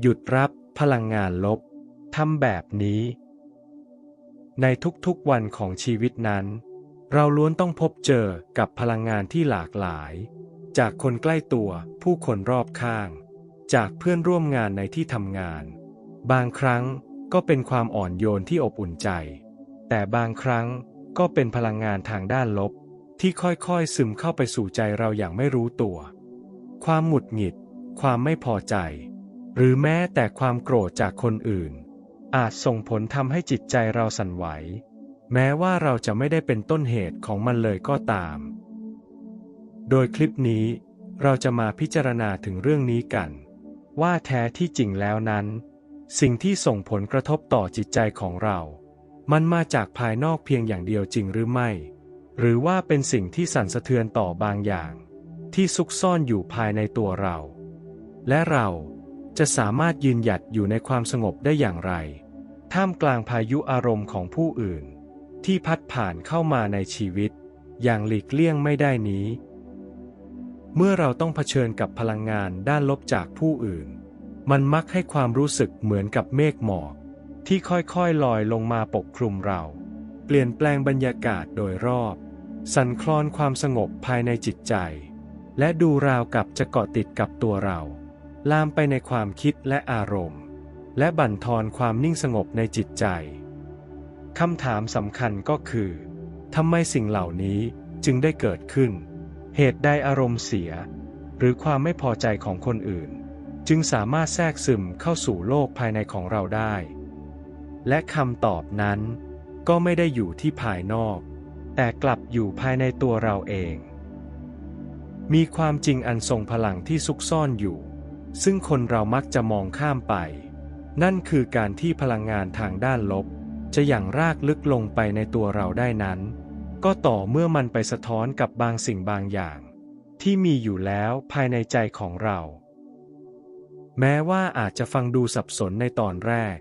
หยุดรับพลังงานลบทำแบบนี้ ในทุกๆวันของชีวิตนั้น เราล้วนต้องพบเจอกับพลังงานที่หลากหลาย จากคนใกล้ตัวผู้คนรอบข้าง จากเพื่อนร่วมงานในที่ทำงาน บางครั้งก็เป็นความอ่อนโยนที่อบอุ่นใจ แต่บางครั้งก็เป็นพลังงานทางด้านลบ ที่ค่อยๆซึมเข้าไปสู่ใจเราอย่างไม่รู้ตัว ความหมุดหงิด ความไม่พอใจ หรือแม้แต่ความโกรธจากคนอื่น อาจส่งผลทำให้จิตใจเราสั่นไหว แม้ว่าเราจะไม่ได้เป็นต้นเหตุของมันเลยก็ตาม โดยคลิปนี้เราจะมาพิจารณาถึงเรื่องนี้กัน ว่าแท้ที่จริงแล้วนั้น สิ่งที่ส่งผลกระทบต่อจิตใจของเรา มันมาจากภายนอกเพียงอย่างเดียวจริงหรือไม่ หรือว่าเป็นสิ่งที่สั่นสะเทือนต่อบางอย่าง ที่ซุกซ่อนอยู่ภายในตัวเรา และเรา จะสามารถยืนหยัดอยู่ในความสงบได้อย่างไร ท่ามกลางพายุอารมณ์ของผู้อื่น ที่พัดผ่านเข้ามาในชีวิต อย่างหลีกเลี่ยงไม่ได้นี้ เมื่อเราต้องเผชิญกับพลังงานด้านลบจากผู้อื่น มันมักให้ความรู้สึกเหมือนกับเมฆหมอกที่ค่อยๆลอยลงมาปกคลุมเรา เปลี่ยนแปลงบรรยากาศโดยรอบ สั่นคลอนความสงบภายในจิตใจ และดูราวกับจะเกาะติดกับตัวเรา ลามไปในความคิดและอารมณ์ และบั่นทอนความนิ่งสงบในจิตใจ คำถามสำคัญก็คือทำไมสิ่งเหล่านี้จึงได้เกิดขึ้น เหตุใดอารมณ์เสีย หรือความไม่พอใจของคนอื่น จึงสามารถแทรกซึมเข้าสู่โลกภายในของเราได้ และคำตอบนั้น ก็ไม่ได้อยู่ที่ภายนอก แต่กลับอยู่ภายในตัวเราเอง มีความจริงอันทรงพลังที่ซุกซ่อนอยู่ ซึ่งคนเรามักจะมองข้ามไป นั่นคือการที่พลังงานทางด้านลบ จะอย่างรากลึกลงไปในตัวเราได้นั้น ก็ต่อเมื่อมันไปสะท้อนกับบางสิ่งบางอย่าง ที่มีอยู่แล้วภายในใจของเรา แม้ว่าอาจจะฟังดูสับสนในตอนแรก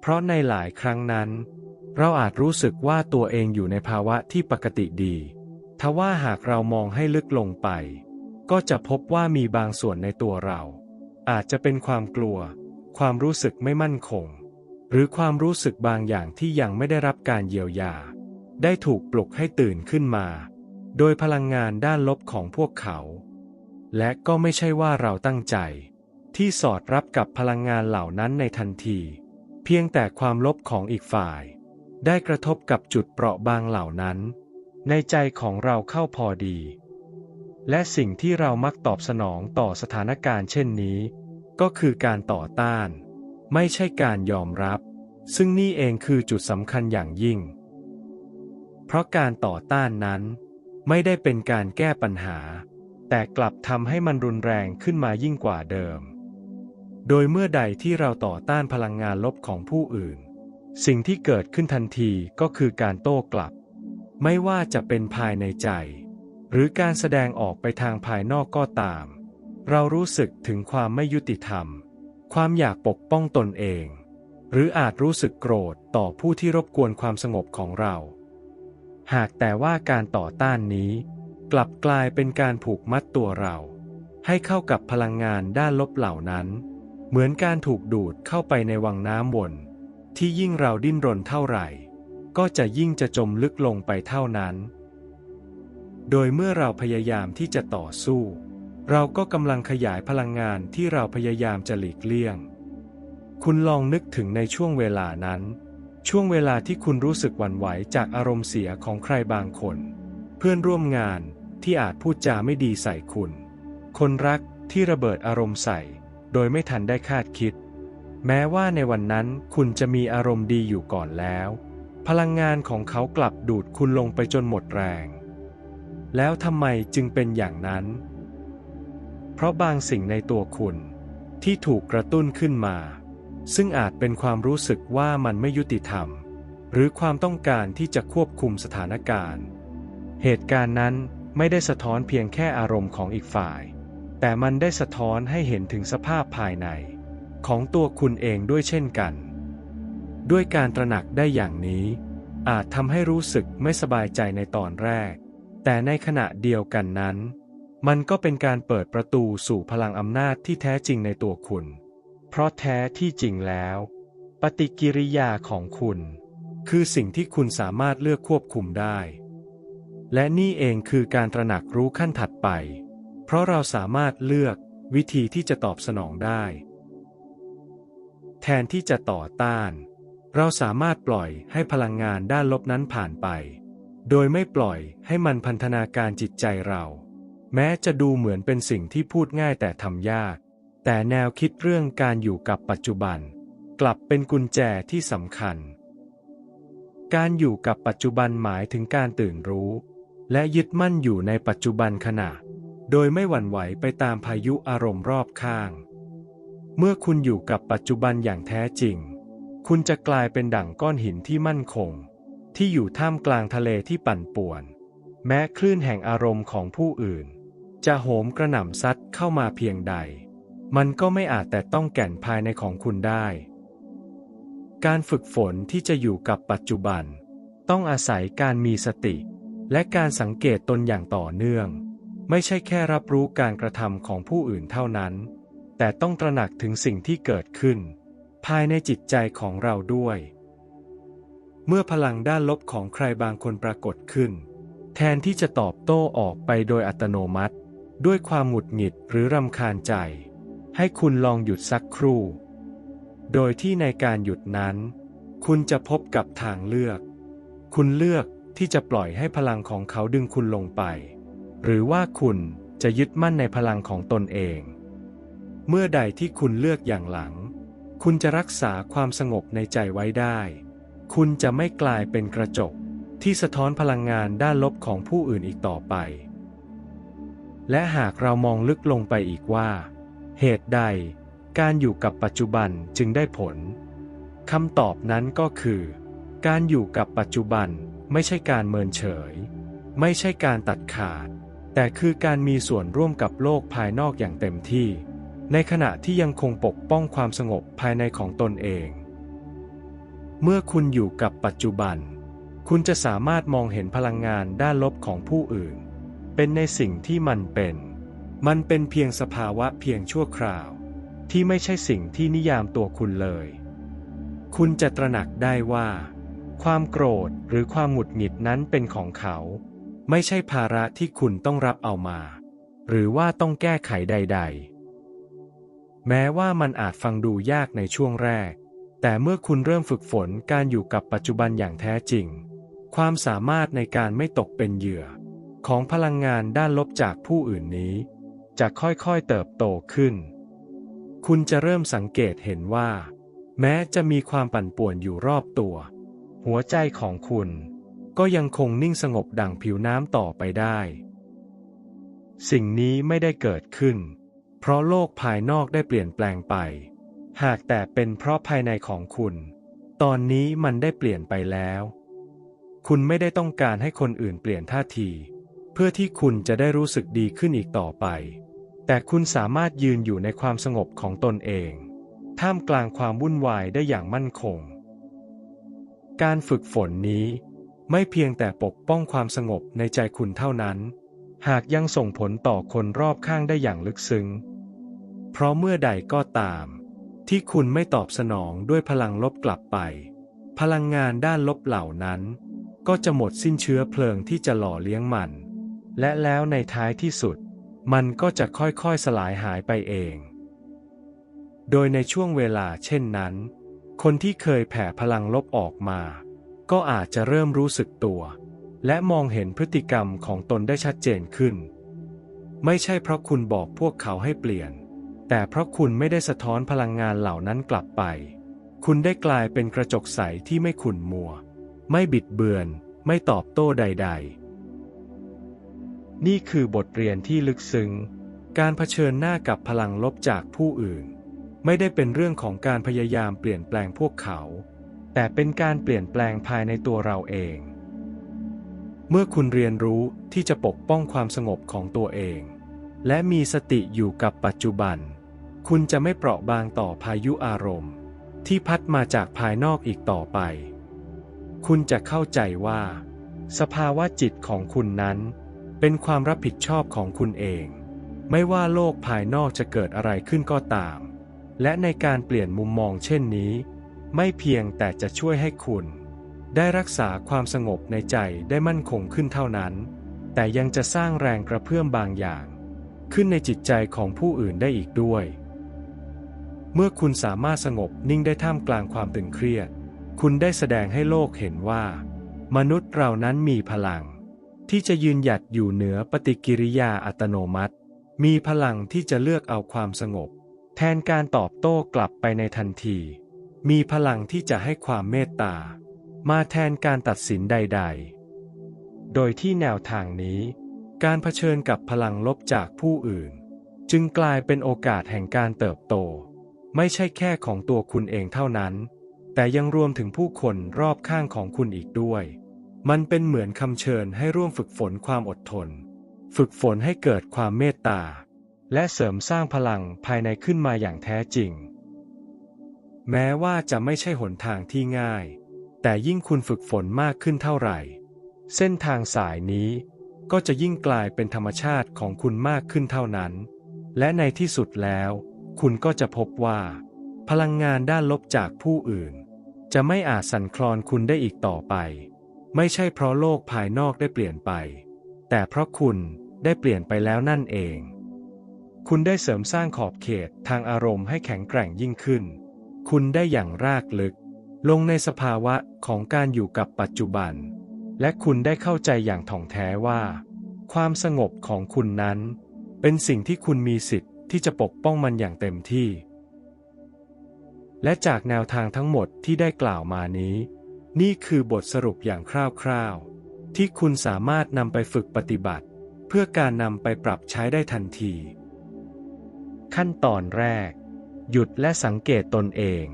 เพราะในหลายครั้งนั้น เราอาจรู้สึกว่าตัวเองอยู่ในภาวะที่ปกติดีทว่าหากเรามองให้ลึกลงไป ก็จะพบว่ามีบางส่วนในตัวเรา อาจจะเป็นความกลัว ความรู้สึกไม่มั่นคง หรือความรู้สึกบางอย่างที่ยังไม่ได้รับการเยียวยา ได้ถูกปลุกให้ตื่นขึ้นมา โดยพลังงานด้านลบของพวกเขา และก็ไม่ใช่ว่าเราตั้งใจ ที่สอดรับกับพลังงานเหล่านั้นในทันที เพียงแต่ความลบของอีกฝ่าย ได้กระทบกับจุดเปราะบางเหล่านั้น ในใจของเราเข้าพอดี และสิ่งที่เรามักตอบสนองต่อสถานการณ์เช่นนี้ ก็คือการต่อต้าน ไม่ใช่การยอมรับ ซึ่งนี่เองคือจุดสำคัญอย่างยิ่ง เพราะการต่อต้านนั้น ไม่ได้เป็นการแก้ปัญหา แต่กลับทำให้มันรุนแรงขึ้นมายิ่งกว่าเดิม โดยเมื่อใดที่เราต่อต้านพลังงานลบของผู้อื่น สิ่งที่เกิดขึ้นทันทีก็คือการโต้กลับ ไม่ว่าจะเป็นภายในใจ หรือการแสดงออกไปทางภายนอกก็ตาม เรารู้สึกถึงความไม่ยุติธรรม ความอยากปกป้องตนเอง หรืออาจรู้สึกโกรธต่อผู้ที่รบกวนความสงบของเรา หากแต่ว่าการต่อต้านนี้ กลับกลายเป็นการผูกมัดตัวเรา ให้เข้ากับพลังงานด้านลบเหล่านั้น เหมือนการถูกดูดเข้าไปในวังน้ำวนที่ยิ่งเราดิ้นรนเท่าไหร่ ก็จะยิ่งจะจมลึกลงไปเท่านั้น โดยเมื่อเราพยายามที่จะต่อสู้ เราก็กำลังขยายพลังงานที่เราพยายามจะหลีกเลี่ยง คุณลองนึกถึงในช่วงเวลานั้น ช่วงเวลาที่คุณรู้สึกหวั่นไหวจากอารมณ์เสียของใครบางคน เพื่อนร่วมงานที่อาจพูดจาไม่ดีใส่คุณ คนรักที่ระเบิดอารมณ์ใส่ โดยไม่ทันได้คาดคิด แม้ว่าในวันนั้นคุณจะมีอารมณ์ดีอยู่ก่อนแล้ว พลังงานของเขากลับดูดคุณลงไปจนหมดแรง แล้วทำไมจึงเป็นอย่างนั้น เพราะบางสิ่งในตัวคุณ ที่ถูกกระตุ้นขึ้นมา ซึ่งอาจเป็นความรู้สึกว่ามันไม่ยุติธรรม หรือความต้องการที่จะควบคุมสถานการณ์ เหตุการณ์นั้นไม่ได้สะท้อนเพียงแค่อารมณ์ของอีกฝ่าย แต่มันได้สะท้อนให้เห็นถึงสภาพภายใน ของตัวคุณเองด้วยเช่นกัน ด้วยการตระหนักได้อย่างนี้ อาจทำให้รู้สึกไม่สบายใจในตอนแรก แต่ในขณะเดียวกันนั้น มันก็เป็นการเปิดประตูสู่พลังอำนาจที่แท้จริงในตัวคุณ เพราะแท้ที่จริงแล้ว ปฏิกิริยาของคุณ คือสิ่งที่คุณสามารถเลือกควบคุมได้ และนี่เองคือการตระหนักรู้ขั้นถัดไป เพราะเราสามารถเลือกวิธีที่จะตอบสนองได้ แทนที่จะต่อต้าน เราสามารถปล่อยให้พลังงานด้านลบนั้นผ่านไป โดยไม่ปล่อยให้มันพันธนาการจิตใจเรา แม้จะดูเหมือนเป็นสิ่งที่พูดง่ายแต่ทำยาก แต่แนวคิดเรื่องการอยู่กับปัจจุบัน กลับเป็นกุญแจที่สำคัญ การอยู่กับปัจจุบันหมายถึงการตื่นรู้ และยึดมั่นอยู่ในปัจจุบันขณะ โดยไม่หวั่นไหวไปตามพายุอารมณ์รอบข้าง เมื่อคุณอยู่กับปัจจุบันอย่างแท้จริง คุณจะกลายเป็นดั่งก้อนหินที่มั่นคง ที่อยู่ท่ามกลางทะเลที่ปั่นป่วน แม้คลื่นแห่งอารมณ์ของผู้อื่น จะโหมกระหน่ำซัดเข้ามาเพียงใด มันก็ไม่อาจแต่ต้องแก่นภายในของคุณได้ การฝึกฝนที่จะอยู่กับปัจจุบัน ต้องอาศัยการมีสติ และการสังเกตตนอย่างต่อเนื่อง ไม่ใช่แค่รับรู้การกระทำของผู้อื่นเท่านั้น แต่ต้องตระหนักถึงสิ่งที่เกิดขึ้น ภายในจิตใจของเราด้วย เมื่อพลังด้านลบของใครบางคนปรากฏขึ้น แทนที่จะตอบโต้ออกไปโดยอัตโนมัติ ด้วยความหงุดหงิดหรือรำคาญใจ ให้คุณลองหยุดสักครู่ โดยที่ในการหยุดนั้น คุณจะพบกับทางเลือก คุณเลือกที่จะปล่อยให้พลังของเขาดึงคุณลงไป หรือว่าคุณจะยึดมั่นในพลังของตนเอง เมื่อใดที่คุณเลือกอย่างหลัง คุณจะรักษาความสงบในใจไว้ได้ คุณจะไม่กลายเป็นกระจกที่สะท้อนพลังงานด้านลบของผู้อื่นอีกต่อไป และหากเรามองลึกลงไปอีกว่า เหตุใดการอยู่กับปัจจุบันจึงได้ผลคำตอบนั้นก็คือ การอยู่กับปัจจุบันไม่ใช่การเมินเฉย ไม่ใช่การตัดขาด แต่คือการมีส่วนร่วมกับโลกภายนอกอย่างเต็มที่ ในขณะที่ยังคงปกป้องความสงบภายในของตนเอง เมื่อคุณอยู่กับปัจจุบัน คุณจะสามารถมองเห็นพลังงานด้านลบของผู้อื่น เป็นในสิ่งที่มันเป็น มันเป็นเพียงสภาวะเพียงชั่วคราว ที่ไม่ใช่สิ่งที่นิยามตัวคุณเลย คุณจะตระหนักได้ว่า ความโกรธหรือความหงุดหงิดนั้นเป็นของเขา ไม่ใช่ภาระที่คุณต้องรับเอามา หรือว่าต้องแก้ไขใด ๆ แม้ว่ามันอาจฟังดูยากในช่วงแรก แต่เมื่อคุณเริ่มฝึกฝนการอยู่กับปัจจุบันอย่างแท้จริง ความสามารถในการไม่ตกเป็นเหยื่อ ของพลังงานด้านลบจากผู้อื่นนี้ จะค่อยๆเติบโตขึ้น คุณจะเริ่มสังเกตเห็นว่า แม้จะมีความปั่นป่วนอยู่รอบตัว หัวใจของคุณ ก็ยังคงนิ่งสงบดั่งผิวน้ำต่อไปได้ สิ่งนี้ไม่ได้เกิดขึ้น เพราะโลกภายนอกได้เปลี่ยนแปลงไป หากแต่เป็นเพราะภายในของคุณ ตอนนี้มันได้เปลี่ยนไปแล้ว คุณไม่ได้ต้องการให้คนอื่นเปลี่ยนท่าที เพื่อที่คุณจะได้รู้สึกดีขึ้นอีกต่อไป แต่คุณสามารถยืนอยู่ในความสงบของตนเอง ท่ามกลางความวุ่นวายได้อย่างมั่นคง การฝึกฝนนี้ ไม่เพียงแต่ปกป้องความสงบในใจคุณเท่านั้น หากยังส่งผลต่อคนรอบข้างได้อย่างลึกซึ้ง เพราะเมื่อใดก็ตาม ที่คุณไม่ตอบสนองด้วยพลังลบกลับไป พลังงานด้านลบเหล่านั้น ก็จะหมดสิ้นเชื้อเพลิงที่จะหล่อเลี้ยงมัน และแล้วในท้ายที่สุด มันก็จะค่อยๆสลายหายไปเอง โดยในช่วงเวลาเช่นนั้น คนที่เคยแผ่พลังลบออกมา ก็อาจจะเริ่มรู้สึกตัว และมองเห็นพฤติกรรมของตนได้ชัดเจนขึ้น ไม่ใช่เพราะคุณบอกพวกเขาให้เปลี่ยน แต่เพราะคุณไม่ได้สะท้อนพลังงานเหล่านั้นกลับไป คุณได้กลายเป็นกระจกใสที่ไม่ขุ่นมัว ไม่บิดเบือน ไม่ตอบโต้ใด ๆ นี่คือบทเรียนที่ลึกซึ้ง การเผชิญหน้ากับพลังลบจากผู้อื่น ไม่ได้เป็นเรื่องของการพยายามเปลี่ยนแปลงพวกเขา แต่เป็นการเปลี่ยนแปลงภายในตัวเราเอง เมื่อคุณเรียนรู้ที่จะปกป้องความสงบของตัวเองและมีสติอยู่กับปัจจุบัน คุณจะไม่เปราะบางต่อพายุอารมณ์ ที่พัดมาจากภายนอกอีกต่อไป คุณจะเข้าใจว่า สภาวะจิตของคุณนั้น เป็นความรับผิดชอบของคุณเอง ไม่ว่าโลกภายนอกจะเกิดอะไรขึ้นก็ตาม และในการเปลี่ยนมุมมองเช่นนี้ ไม่เพียงแต่จะช่วยให้คุณ ได้รักษาความสงบในใจได้มั่นคงขึ้นเท่านั้น แต่ยังจะสร้างแรงกระเพื่อมบางอย่าง ขึ้นในจิตใจของผู้อื่นได้อีกด้วย เมื่อคุณสามารถสงบนิ่งได้ท่ามกลางความตึงเครียด คุณได้แสดงให้โลกเห็นว่า มนุษย์เรานั้นมีพลัง ที่จะยืนหยัดอยู่เหนือปฏิกิริยาอัตโนมัติ มีพลังที่จะเลือกเอาความสงบ แทนการตอบโต้กลับไปในทันที มีพลังที่จะให้ความเมตตา มาแทนการตัดสินใด ๆ โดยที่แนวทางนี้ การเผชิญกับพลังลบจากผู้อื่น จึงกลายเป็นโอกาสแห่งการเติบโต ไม่ใช่แค่ของตัวคุณเองเท่านั้น แต่ยังรวมถึงผู้คนรอบข้างของคุณอีกด้วย มันเป็นเหมือนคำเชิญให้ร่วมฝึกฝนความอดทน ฝึกฝนให้เกิดความเมตตา และเสริมสร้างพลังภายในขึ้นมาอย่างแท้จริง แม้ว่าจะไม่ใช่หนทางที่ง่าย แต่ยิ่งคุณฝึกฝนมากขึ้นเท่าไหร่ เส้นทางสายนี้ก็จะยิ่งกลายเป็นธรรมชาติของคุณมากขึ้นเท่านั้น และในที่สุดแล้ว คุณก็จะพบว่า พลังงานด้านลบจากผู้อื่น จะไม่อาจสั่นคลอนคุณได้อีกต่อไป ไม่ใช่เพราะโลกภายนอกได้เปลี่ยนไป แต่เพราะคุณได้เปลี่ยนไปแล้วนั่นเอง คุณได้เสริมสร้างขอบเขตทางอารมณ์ให้แข็งแกร่งยิ่งขึ้น คุณได้อย่างรากลึก ลงในสภาวะของการอยู่กับปัจจุบัน และคุณได้เข้าใจอย่างถ่องแท้ว่า ความสงบของคุณนั้น เป็นสิ่งที่คุณมีสิทธิ์ ที่จะปกป้องมันอย่างเต็มที่ และจากแนวทางทั้งหมดที่ได้กล่าวมานี้ นี่คือบทสรุปอย่างคร่าวๆ ที่คุณสามารถนำไปฝึกปฏิบัติ เพื่อการนำไปปรับใช้ได้ทันที ขั้นตอนแรก หยุดและสังเกตตนเอง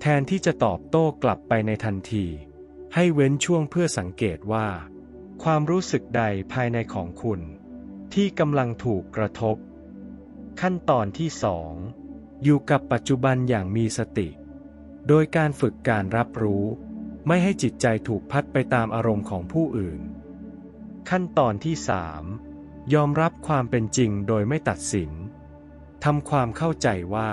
แทนที่จะตอบโต้กลับไปในทันที ให้เว้นช่วงเพื่อสังเกตว่า ความรู้สึกใดภายในของคุณที่กำลังถูกกระทบ ขั้นตอนที่สองอยู่กับปัจจุบันอย่างมีสติ โดยการฝึกการรับรู้ ไม่ให้จิตใจถูกพัดไปตามอารมณ์ของผู้อื่น ขั้นตอนที่สามยอมรับความเป็นจริงโดยไม่ตัดสินทำความเข้าใจว่า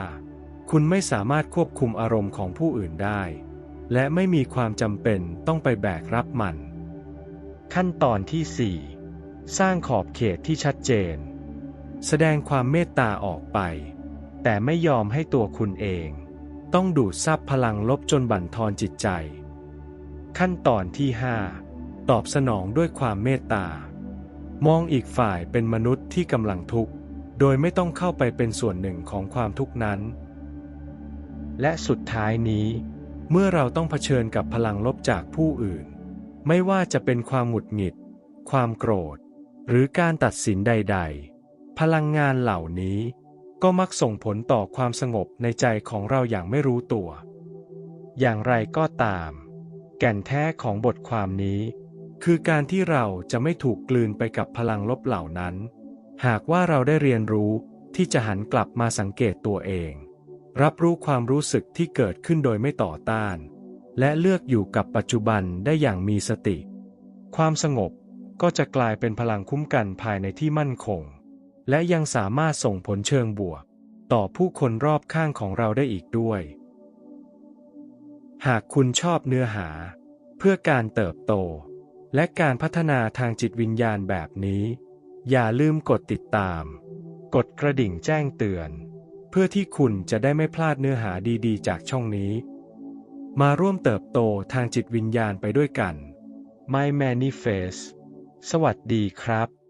คุณไม่สามารถควบคุมอารมณ์ของผู้อื่นได้ และไม่มีความจำเป็นต้องไปแบกรับมัน ขั้นตอนที่ 4 สร้างขอบเขตที่ชัดเจน แสดงความเมตตาออกไป แต่ไม่ยอมให้ตัวคุณเอง ต้องดูดซับพลังลบจนบั่นทอนจิตใจ ขั้นตอนที่ 5 ตอบสนองด้วยความเมตตา มองอีกฝ่ายเป็นมนุษย์ที่กำลังทุกข์ โดยไม่ต้องเข้าไปเป็นส่วนหนึ่งของความทุกข์นั้น และสุดท้ายนี้ เมื่อเราต้องเผชิญกับพลังลบจากผู้อื่น ไม่ว่าจะเป็นความหงุดหงิด ความโกรธ หรือการตัดสินใด ๆ พลังงานเหล่านี้ก็มักส่งผลต่อความสงบในใจของเราอย่างไม่รู้ตัว อย่างไรก็ตาม แก่นแท้ของบทความนี้ คือการที่เราจะไม่ถูกกลืนไปกับพลังลบเหล่านั้น หากว่าเราได้เรียนรู้ที่จะหันกลับมาสังเกตตัวเอง รับรู้ความรู้สึกที่เกิดขึ้นโดยไม่ต่อต้าน และเลือกอยู่กับปัจจุบันได้อย่างมีสติ ความสงบก็จะกลายเป็นพลังคุ้มกันภายในที่มั่นคง และยังสามารถส่งผลเชิงบวก ต่อผู้คนรอบข้างของเราได้อีกด้วย หากคุณชอบเนื้อหา เพื่อการเติบโต และการพัฒนาทางจิตวิญญาณแบบนี้ อย่าลืมกดติดตาม กดกระดิ่งแจ้งเตือน เพื่อที่คุณจะได้ไม่พลาดเนื้อหาดีๆ จากช่องนี้ มาร่วมเติบโตทางจิตวิญญาณไปด้วยกัน My Manifest สวัสดีครับ